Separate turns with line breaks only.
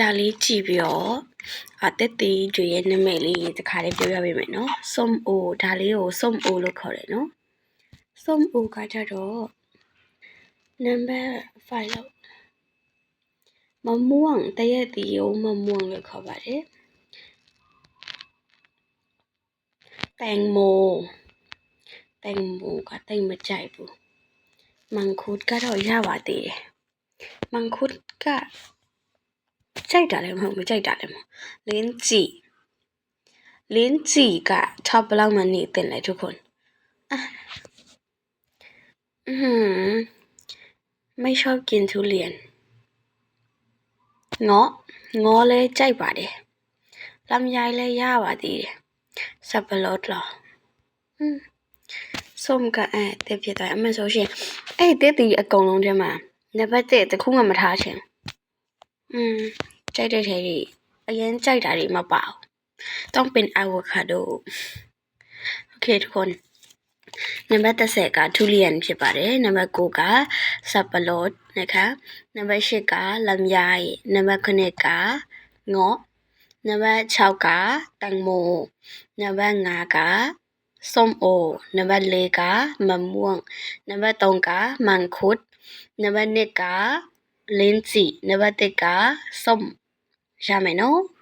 ဒါလေးကြည့်ပြီးတော့အသက်သေးတွေရဲ့နာမည်လေးတခါလေးပြောပြပေးမယ်နော်စုံအိုဒါလေးကိုစုံအိုလို့ခေါ်တယ်နော်စုံအိုကကြတော့ number 5လောက်မမောင်တရက်တီကိုမမောင်လို့ခေါ်ပါတယ်แตงโมแตงโมก็แตงมาใจบุมังคุดก็เราย่าว่าตีมังคุดก็ใจจดาเลยมัไม่ใจจดาเลยมั้งลิ้นจี่ลิ้นจีก็ชอบเล่ามันนี่เต็มเลยทุกคนอืมไม่ชอบกินทุเรียนงองอเลยใจบาดเดลำยายเลยยาวาดีสับปะรดหรออืมส้มกับไอ้เด็กผิดใจมันโซเชียลไอ้ยเด็กตีกงลงใช่ไหมเนี่ยไปเจ็แต่คุ้งกับมาท้าเชียงอืมใจเด็ดเดีดอันนี้ใจได้มาเปล่า ต้องเป็นอะโวคาโด โอเคทุกคนนัมเบอร์แต่เสกทุเรียนใช่ปะเร่นัมเบอรกูกาสับปะรดนะคะนัมเบอร์ชกาลำไยนัมเบอร์คเนกางอกนัมเบอรชาวกาตังโมนัมเบอรงากาส้มโอนัมเบอรเลกามะม่วงนัมเบอรตองกา มังคุดนัมเบอรเนกาลิ้นจีนัมเบอรเตกาส้ม ¿no?